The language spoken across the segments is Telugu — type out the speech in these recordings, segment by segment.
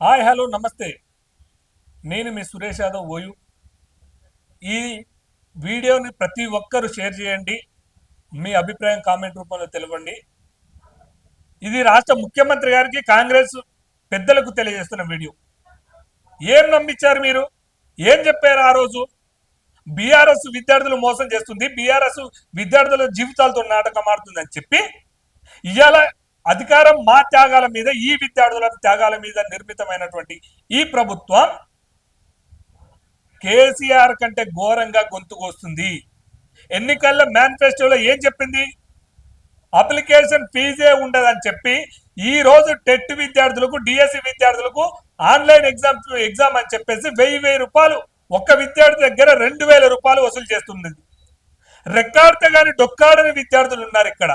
హాయ్ హలో నమస్తే. నేను మీ సురేష్ యాదవ్ ఓయు. ఈ వీడియోని ప్రతి ఒక్కరూ షేర్ చేయండి. మీ అభిప్రాయం కామెంట్ రూపంలో తెలవండి. ఇది రాష్ట్ర ముఖ్యమంత్రి గారికి కాంగ్రెస్ పెద్దలకు తెలియజేస్తున్న వీడియో. ఏం నమ్మించారు మీరు? ఏం చెప్పారు ఆ రోజు? బీఆర్ఎస్ విద్యార్థులు మోసం చేస్తుంది. బీఆర్ఎస్ విద్యార్థుల జీవితాలతో నాటకం ఆడుతుందని చెప్పి ఇవాళ అధికారం మా త్యాగాల మీద ఈ విద్యార్థుల త్యాగాల మీద నిర్మితమైనటువంటి ఈ ప్రభుత్వం కేసీఆర్ కంటే ఘోరంగా గొంతుకొస్తుంది ఎన్నికల్లో మేనిఫెస్టోలో ఏం చెప్పింది? అప్లికేషన్ ఫీజే ఉండదని చెప్పి ఈ రోజు టెట్ విద్యార్థులకు డిఎస్సి విద్యార్థులకు ఆన్లైన్ ఎగ్జామ్ ఎగ్జామ్ అని చెప్పేసి వెయ్యి వెయ్యి రూపాయలు ఒక్క విద్యార్థి దగ్గర రెండు వేల రూపాయలు వసూలు చేస్తుంది. రెక్కాడితే కానీ డొక్కాడని విద్యార్థులు ఉన్నారు ఇక్కడ.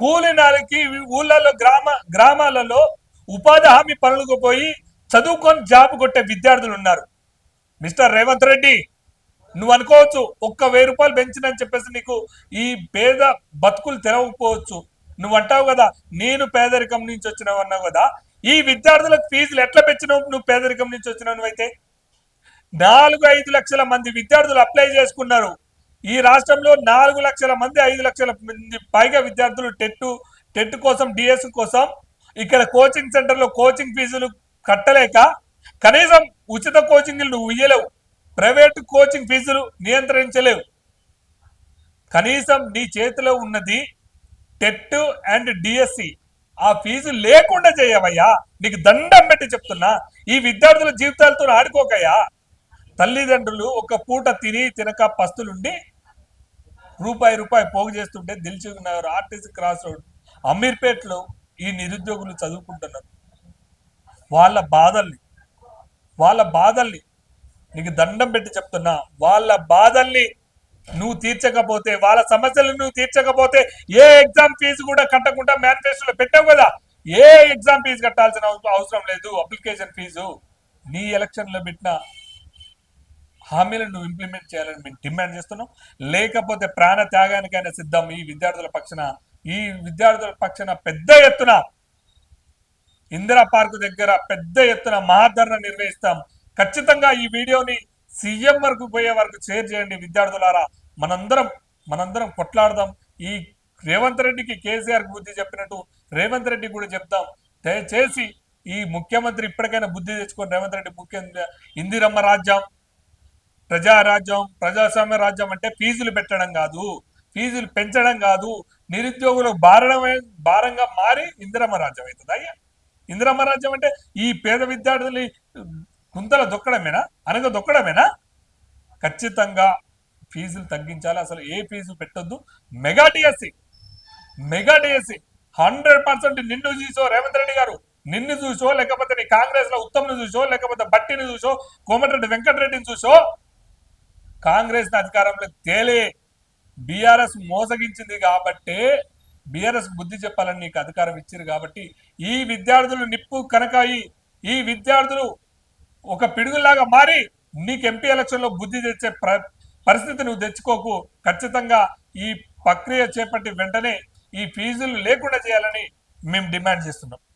కూలి నాలికి ఊళ్ళల్లో గ్రామ గ్రామాలలో ఉపాధి హామీ పనులకు పోయి చదువుకొని జాబ్ కొట్టే విద్యార్థులు ఉన్నారు. మిస్టర్ రేవంత్ రెడ్డి నువ్వు అనుకోవచ్చు ఒక్క వెయ్యి రూపాయలు పెంచినని చెప్పేసి నీకు ఈ పేద బతుకులు తెరవకపోవచ్చు. నువ్వు అంటావు కదా నేను పేదరికం నుంచి వచ్చినావు అన్నావు కదా ఈ విద్యార్థులకు ఫీజులు ఎట్లా పెంచినావు నువ్వు పేదరికం నుంచి వచ్చినావు నువ్వైతే నాలుగు ఐదు లక్షల మంది విద్యార్థులు అప్లై చేసుకున్నారు. ఈ రాష్ట్రంలో నాలుగు లక్షల మంది ఐదు లక్షల మంది పైగా విద్యార్థులు టెట్ టెట్ కోసం డిఎస్ కోసం ఇక్కడ కోచింగ్ సెంటర్లో కోచింగ్ ఫీజులు కట్టలేక కనీసం ఉచిత కోచింగ్లు నువ్వు ఇయ్యలేవు. ప్రైవేట్ కోచింగ్ ఫీజులు నియంత్రించలేవు. కనీసం నీ చేతిలో ఉన్నది టెట్ అండ్ డిఎస్సి. ఆ ఫీజు లేకుండా చేయవయ్యా. నీకు దండం పెట్టి చెప్తున్నా. ఈ విద్యార్థుల జీవితాలతో ఆడుకోకయ్యా. తల్లిదండ్రులు ఒక పూట తిని తినక పస్తులుండి రూపాయి రూపాయి పోగు చేస్తుంటే Dilsukh Nagar RTC cross road అమీర్పేట్లో ఈ నిరుద్యోగులు చదువుకుంటున్నారు. వాళ్ళ బాధల్ని వాళ్ళ బాధల్ని నీకు దండం పెట్టి చెప్తున్నా వాళ్ళ బాధల్ని నువ్వు తీర్చకపోతే వాళ్ళ సమస్యలు నువ్వు తీర్చకపోతే ఏ ఎగ్జామ్ ఫీజు కూడా కట్టకుండా మేనిఫెస్టోలో పెట్టావు కదా? ఏ ఎగ్జామ్ ఫీజు కట్టాల్సిన అవసరం- అవసరం లేదు అప్లికేషన్ ఫీజు. నీ ఎలక్షన్లో పెట్టిన హామీలను నువ్వు ఇంప్లిమెంట్ చేయాలని మేము డిమాండ్ చేస్తున్నాం. లేకపోతే ప్రాణ త్యాగానికైనా సిద్ధం ఈ విద్యార్థుల పక్షన. ఈ విద్యార్థుల పక్షన పెద్ద ఎత్తున ఇందిరా పార్క్ దగ్గర పెద్ద ఎత్తున మహాధరణ నిర్వహిస్తాం. ఖచ్చితంగా ఈ వీడియోని సీఎం వరకు పోయే వరకు షేర్ చేయండి విద్యార్థులారా. మనందరం మనందరం కొట్లాడదాం. ఈ రేవంత్ రెడ్డికి కేసీఆర్ బుద్ధి చెప్పినట్టు రేవంత్ రెడ్డి కూడా చెప్తాం దయచేసి ఈ ముఖ్యమంత్రి ఇప్పటికైనా బుద్ధి తెచ్చుకొని రేవంత్ రెడ్డి ముఖ్య ఇందిరమ్మ రాజ్యం. ప్రజారాజ్యం ప్రజాస్వామ్య రాజ్యం అంటే ఫీజులు పెట్టడం కాదు. ఫీజులు పెంచడం కాదు. నిరుద్యోగులకు భారణమే భారంగా మారి ఇందిరమ్మ రాజ్యం అవుతుంది అయ్యా. ఇందిరమ్మ రాజ్యం అంటే ఈ పేద విద్యార్థుల్ని కుంతల దొక్కడమేనా? అనగా దొక్కడమేనా? ఖచ్చితంగా ఫీజులు తగ్గించాలి. అసలు ఏ ఫీజు పెట్టొద్దు? Mega DSC. Mega DSC. Hundred percent నిన్ను చూసో రేవంత్ రెడ్డి గారు. నిన్ను చూసో లేకపోతే నీ కాంగ్రెస్లో ఉత్తమ్ను చూసో లేకపోతే బట్టిని చూసో కోమటిరెడ్డి వెంకటరెడ్డిని చూసో కాంగ్రెస్ అధికారంలో తేలే బీఆర్ఎస్ మోసగించింది కాబట్టే బీఆర్ఎస్ బుద్ధి చెప్పాలని నీకు అధికారం ఇచ్చారు కాబట్టి ఈ విద్యార్థులు నిప్పు కనకాయి. ఈ- ఈ విద్యార్థులు ఒక పిడుగులాగా మారి నీకు ఎంపీ ఎలక్షన్లో బుద్ధి తెచ్చే ప్ర పరిస్థితి నువ్వు తెచ్చుకోకు. ఖచ్చితంగా ఈ ప్రక్రియ చేపట్టి వెంటనే ఈ ఫీజులు లేకుండా చేయాలని మేము డిమాండ్ చేస్తున్నాం.